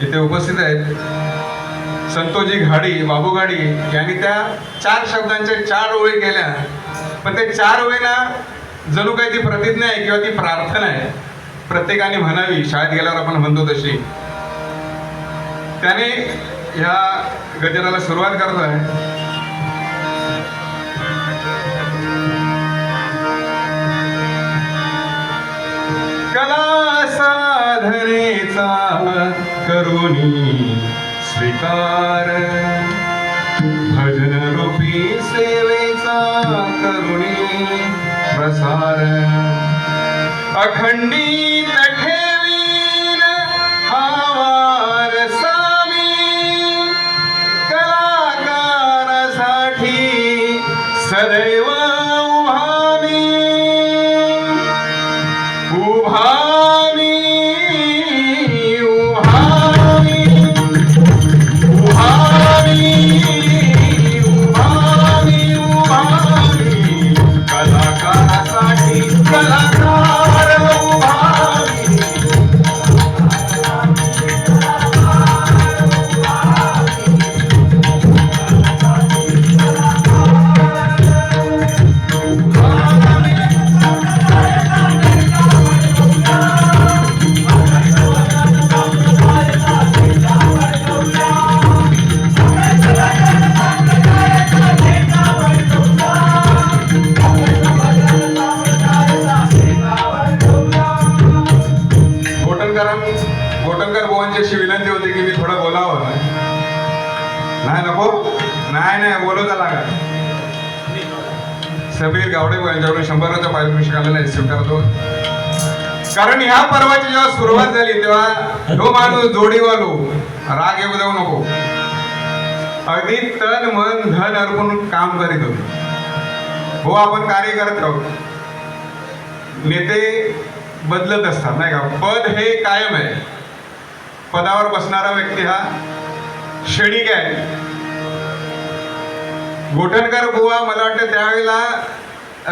इथे उपस्थित आहेत संतोजी घाडी बाबू घाडी. यांनी त्या चार शब्दांच्या चार ओळी केल्या. पण ते चार ओळीना जणू काही ती प्रतिज्ञा आहे किंवा ती प्रार्थना आहे. प्रत्येकाने म्हणावी शाळेत गेल्यावर आपण म्हणतो तशी. त्याने ह्या गजराला सुरुवात करतोय. कला साधने करुणी स्वीकार. भजन रूपी सेवेचा करुणी प्रसार. अखंडित शंभराचा पारितोषिक स्वीकारतो कारण ह्या पर्वाची जेव्हा सुरुवात झाली तेव्हा तो माणूस जोडीवालो राग येऊ देऊ नको. अगदी तन मन धन अर्पण काम करीत होते. हो आपण कार्य करत आहोत. नेते बदलत असतात नाही का? पद हे कायम आहे. पदावर बसणारा व्यक्ती हा क्षणिक आहे. गोठणकर बुवा मला वाटतं त्यावेळेला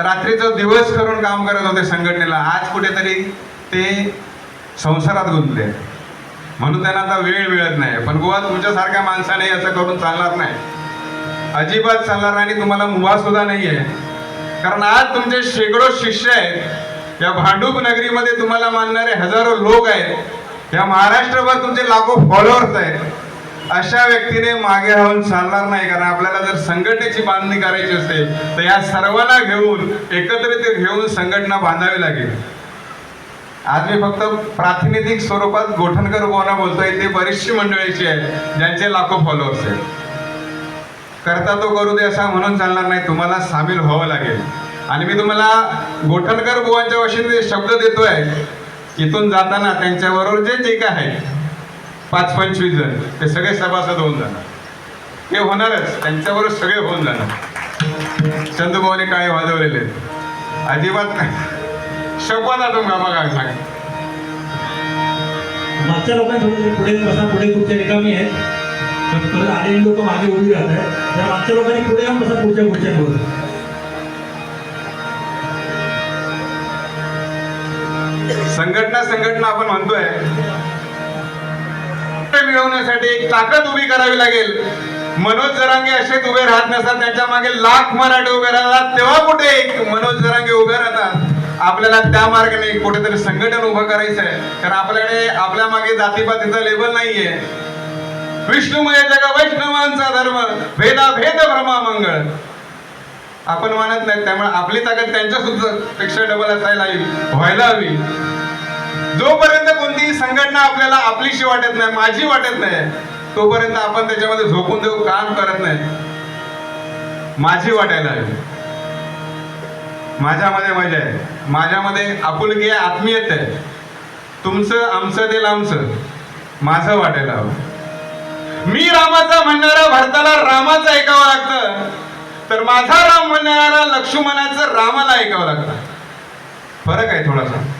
रात्रीचा दिवस करून काम करत होते संघटनेला. आज कुठेतरी ते संसारात गुंतले. म्हणून त्यांना आता वेळ मिळत नाही. पण गोवा तुमच्यासारख्या माणसाने असं करून चालणार नाही. अजिबात चालणार नाही आणि तुम्हाला मुभा सुद्धा नाही आहे कारण आज तुमचे शेकडो शिष्य आहेत. या भांडूप नगरीमध्ये तुम्हाला मानणारे हजारो लोक आहेत. या महाराष्ट्रभर तुमचे लाखो फॉलोअर्स आहेत. अशा व्यक्तीने मागे राहून चालणार नाही कारण आपल्याला जर संघटनेची बांधणी करायची असेल तर या सर्वांना घेऊन एकत्रित घेऊन संघटना बांधावी लागेल. आज मी फक्त प्रातिनिधिक स्वरूपात गोठणकर बोना बोलतोय ते बरीचशी मंडळीची आहे ज्यांचे लाखो फॉलोअर्स आहेत. करता तो करू दे असा म्हणून चालणार नाही तुम्हाला सामील व्हावं लागेल. आणि मी तुम्हाला गोठणकर बुवांच्या वशीने शब्द देतोय इथून जाताना त्यांच्याबरोबर जे जे काय आहे पाच पंचवीस जण. ते सगळे सभासद होऊन जाणार. ते होणारच. त्यांच्याबरोबर सगळे होऊन जाणार. चंदूभाऊने काय वाजवलेले. अजिबात आहे तुम्ही बघा सांग मागच्या लोकांनी पुढे बसा पुढे खुर्च्या रिकामी आहेत. तर परत आलेली लोक मागे उभी राहत आहेत. त्या मागच्या लोकांनी पुढे येऊन बसा पुढच्या खुर्च्यांवर संघटना संघटना आपण म्हणतोय. ते मिळवण्यासाठी एक ताकद उभी करावी लागेल. मनोज जरांगे असेच उभे राहत नसतात त्यांच्या मागे लाख मराठे उभे राहतात. तेव्हा कुठे एक मनोज जरांगे उभे राहतात? आपल्याला त्या मार्गाने कुठेतरी संघटन उभं करायचं आहे. कारण आपल्याकडे आपल्या मागे जातीपातीचा लेबल नाहीये. विष्णुमय जगा वैष्णवांचा धर्म भेदा भेद भ्रमा मंगळ. आपण मानत नाही त्यामुळे आपली ताकद त्यांच्या सुद्धा पेक्षा डबल असायला हवी व्हायला हवी. जोपर्यंत कोणतीही संघटना आपल्याला आपलीशी वाटत नाही माझी वाटत नाही तोपर्यंत आपण त्याच्यामध्ये झोपून देऊ काम करत नाही. माझी वाटायला हवी. माझ्यामध्ये मजा आहे. माझ्यामध्ये आपुलकी आहे आत्मीयत आहे. तुमचं आमचं ते लांबचं. माझं वाटायला हवं. मी रामाचा म्हणणारा भरताला रामाचं ऐकावं लागतं. तर माझा राम म्हणणारा लक्ष्मणाचं रामाला ऐकावं लागतं. फरक आहे थोडासा.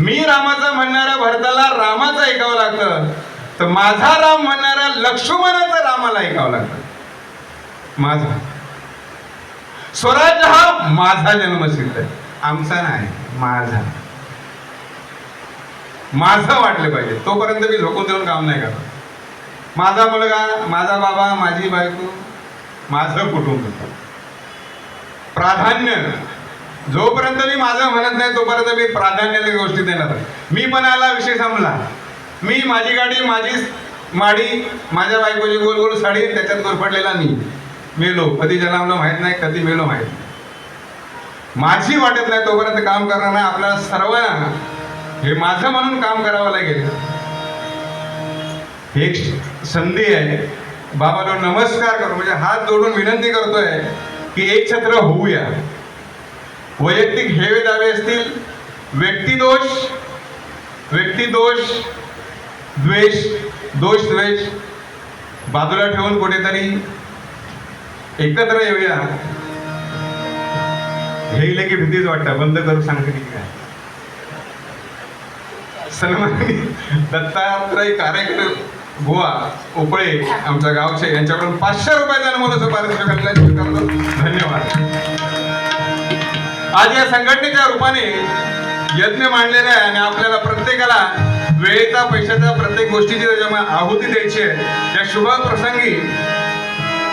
मी रामाचा म्हणणारा भरताला रामाचं ऐकावं लागतं. तर माझा राम म्हणणारा लक्ष्मणाचं रामाला ऐकावं लागतं. माझा. स्वराज्य हा माझा जन्मसिद्ध आहे. आमचा नाही माझा. माझं वाटलं पाहिजे. तोपर्यंत मी झोकून देऊन काम नाही करत माझा मुलगा माझा बाबा माझी बायको माझं कुटुंब. प्राधान्य. जोपर्यंत मी माझं म्हणत नाही तोपर्यंत मी प्राधान्याच्या गोष्टी देणार मी पण आला विषय संपला. मी माझी गाडी माझी माडी माझ्या बायकोची गोल गोल साडी त्याच्यात गोरफडलेला मी. मेलो. कधी जन्मलो माहीत नाही कधी मेलो माहीत नाही. माझी वाटत नाही तोपर्यंत काम करणार नाही. आपल्याला सर्वांना हे माझं म्हणून काम करावं लागेल. एक संधी आहे. बाबाला नमस्कार करू म्हणजे हात जोडून विनंती करतोय की एक छत्र होऊया. वैयक्तिक हेवे दावे असतील व्यक्तिदोष व्यक्तिदोष द्वेष दोष द्वेष बाजूला ठेवून कुठेतरी एकत्र येऊया हे इले की भीतीच वाटतं बंद करू सांगते की काय. सलमान दत्तात्रय कार्यक्रम गोवा उपळे आमच्या गावचे यांच्याकडून पाचशे रुपयाचा मला पारितोषिक स्वीकारतो आज या संघटनेच्या रूपाने यज्ञ मांडलेला आहे आणि आपल्याला प्रत्येकाला वेळेचा पैशाचा प्रत्येक गोष्टीची त्याच्यामुळे आहुती द्यायची आहे. या शुभ प्रसंगी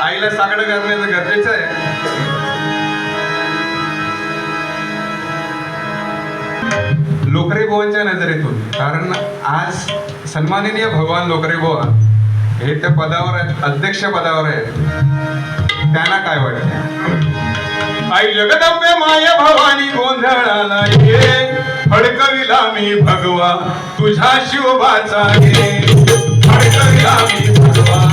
आईला साकडं करण्याचं गरजेचं आहे. लोकरे बुवांच्या नजरेतून कारण आज सन्माननीय भगवान लोकरे बुवा हे त्या पदावर आहेत अध्यक्ष पदावर आहेत. त्यांना काय वाटतं? आई जगदंबे माया भवानी गोंधळाला ये. फडकविला मी भगवा तुझ्या शिवबाचा हे फडकविला मी भगवा.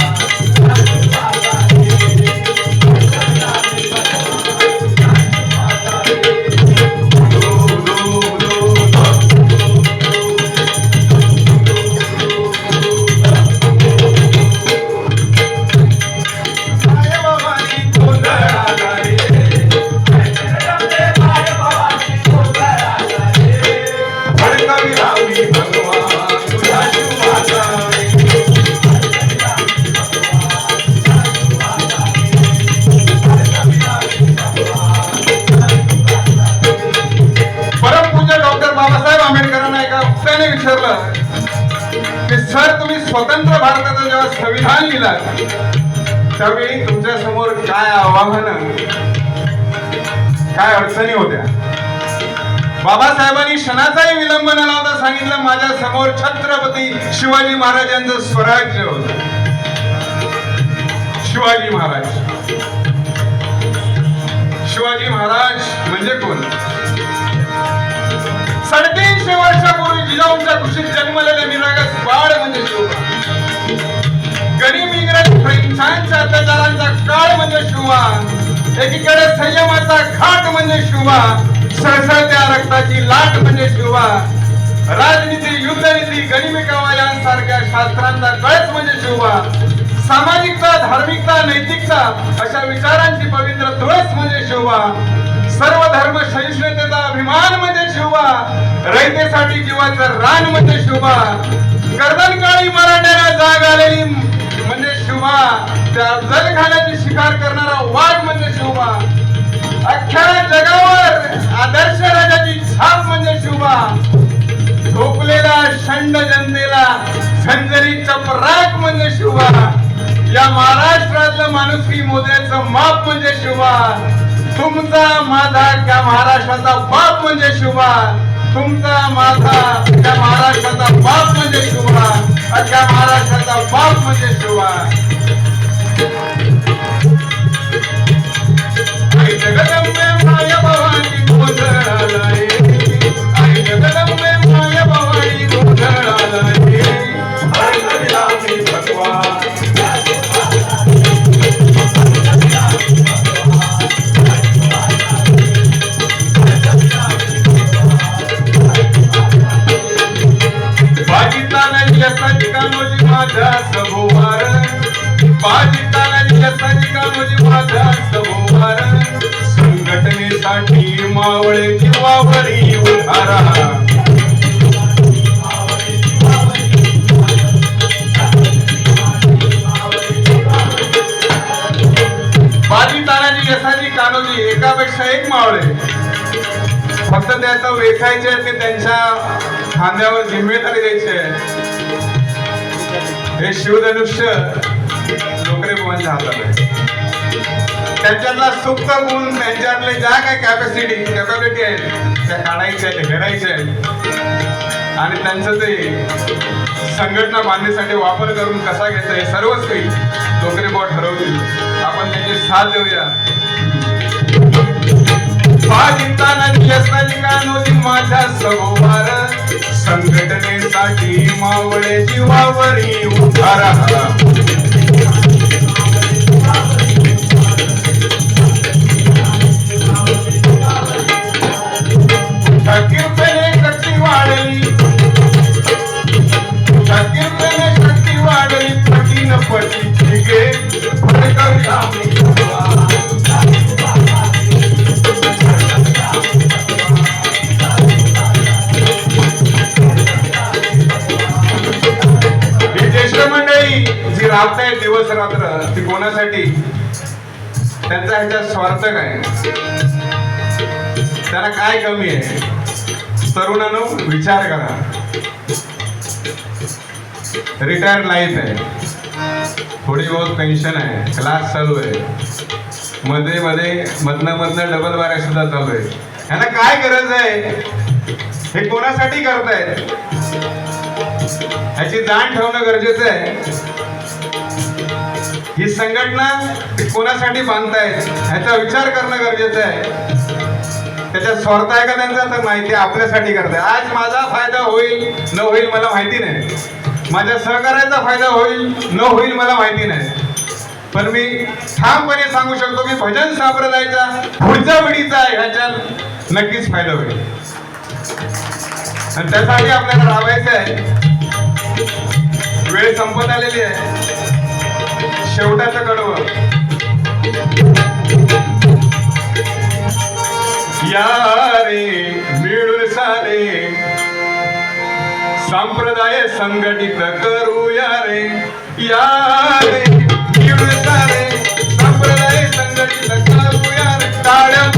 काय अडचणी होत्या? बाबासाहेबांनी क्षणाचाही विलंब न लावता सांगितलं माझ्यासमोर छत्रपती शिवाजी महाराजांचं स्वराज्य होत. शिवाजी महाराज. शिवाजी महाराज म्हणजे कोण? साडेतीनशे वर्षापूर्वी जिजाऊंच्या कृषीत जन्मलेले निरागस बाळ म्हणजे शिवबा गरीब इंग्रज फ्रेंचांच्या अत्याचारांचा काळ म्हणजे शिवबा एकीकडे संयमाचा घाट म्हणजे शिवा सळसळत्या रक्ताची लाट म्हणजे शिवा. राजनीती युद्धनीती गनिमिकावा कवायांसारख्या शास्त्रांचा कळस म्हणजे शिवा. सामाजिकता धार्मिकता नैतिकता अशा विचारांची पवित्र तुळस म्हणजे शिवा. सर्व धर्म सहिष्णुतेचा अभिमान म्हणजे शिवा. रयतेसाठी जीवाचं रान म्हणजे शिवा. गर्दनकाळी मराठ्याला जाग आलेली म्हणजे शिवा. त्या जलघाण्याची शिकार करणारा वाघ म्हणजे शिवबा अख्ख्या जगावर आदर्श राजाची छाप म्हणजे शिवबा झोपलेला शंड जनतेला झंझरी चपराक म्हणजे शिवबा या महाराष्ट्रातलं माणुसकी मोद्याचं माप म्हणजे शिवबा तुमचा माझा त्या महाराष्ट्राचा बाप म्हणजे शिवबा तुमचा माझा त्या महाराष्ट्राचा बाप म्हणजे शिवबा अख्या महाराष्ट्राचा बाप म्हणजे शिवबा जगदंबे संघटनेसाठी मावळे जीवावरी उधारा बाजी तानाजी यसाची कानोजी एकापेक्षा एक मावळे. फक्त त्याचं वेचायचे ते त्यांच्या खांद्यावर जिम्मेदारी द्यायची आहे. हे शिवधनुष्य नोकरी भवन झालं त्यांच्यातला सुप्त गुण त्यांच्यातले ज्या काही कॅपॅसिटी कॅपॅबिलिटी आहेत त्या काढायच्या आहेत घडायच्या आहेत. आणि त्यांचं ते संघटना बांधण्यासाठी वापर करून कसा घ्यायचा हे सर्वच काही नोकरी बुवा ठरवतील. आपण त्यांची साथ देऊया. माझ्या सभोवार संघटनेसाठी मावळे जीवावरी उभारा. ह्याच्यात काय काय कमी आहे? तरुणांनो विचार करा. रिटायर लाईफ आहे. थोडी बहुत पेन्शन आहे. क्लास चालू आहे. मध्ये मध्ये मधनं मधनं डबल बारा सुद्धा चालू आहे. ह्यांना काय गरज आहे? हे कोणासाठी करतायत ह्याची जाण ठेवणं गरजेचं आहे. ही संघटना कोणासाठी बांधतायत ह्याचा विचार करणं गरजेचं आहे. त्याच्यात स्वार्थ आहे का त्यांचा? तर नाही ते आपल्यासाठी करताय. आज माझा फायदा होईल न होईल मला माहिती नाही. माझ्या सहकार्याचा फायदा होईल न होईल मला माहिती नाही. पण मी ठामपणे सांगू शकतो की भजन संप्रदायाचा पुढच्या पिढीचा ह्याच्यात नक्कीच फायदा होईल. आणि त्यासाठी आपल्याला राबायचं आहे. वेळ संपत आलेली आहे. शेवटाचं कडवं. या रे मिळून सारे. संप्रदाय संघटित करूया रे. या रे मिळून सारे. संप्रदाय संघटित करूया यारे टाळ्या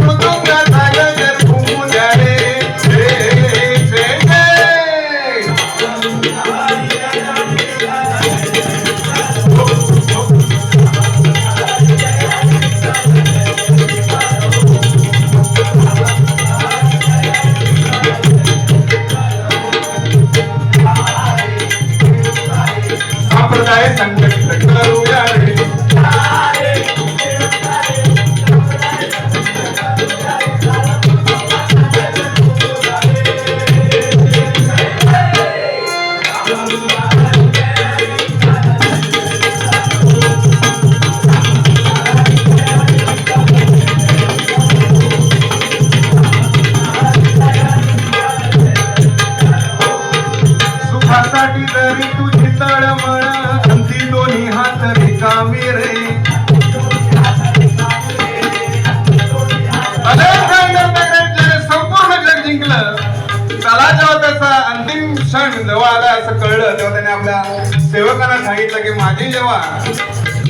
आपल्या सेवकांना सांगितलं की माझी जेव्हा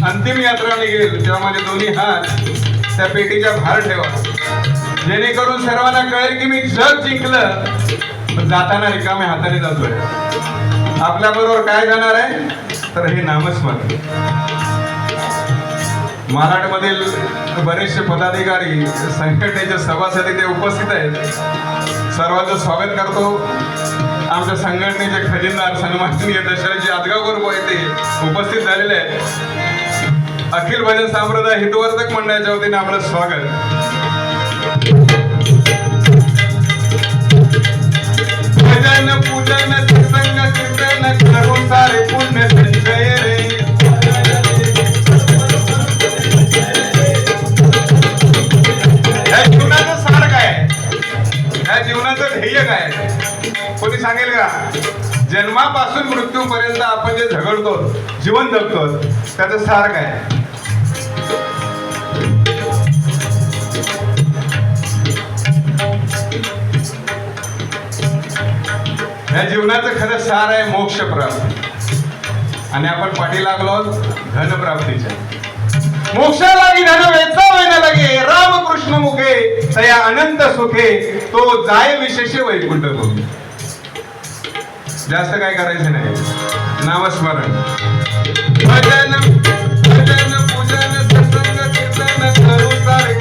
अंतिम यात्रा निघेल तेव्हा माझे दोन्ही हात त्या पेटीच्या बाहेर ठेवा. जेणेकरून सर्वांना कळेल की मी जग जिंकलं पण जाताना रिकाम्या हाताने जातोय. आपल्या बरोबर काय जाणार आहे? तर हे नामस्मरण. महाराष्ट्रामधील बरेचसे पदाधिकारी संघटनेचे सभासद इथे उपस्थित आहेत. सर्वांचं स्वागत करतो. आमच्या संघटनेचे खजिनदार सन्माननीय दशरथजी आदगावकर बुवा उपस्थित झालेले आहेत. अखिल भजन संप्रदाय हितवर्धक मंडळाच्या वतीने आपलं स्वागत. आपण जीवन जगतो त्याचं सार काय? या जीवनाचं खरं सार आहे मोक्ष प्राप्ती. आणि आपण पाठी लागलो धन प्राप्तीच्या. मोक्षालागी धन वेचावे लागे राम रामकृष्ण मुखे तया अनंत सुखे तो जाय विशेष वैकुंठ जास्त काय करायचं नाही. नामस्मरण. भजन भजन पूजन सत्संग कीर्तन करू सारे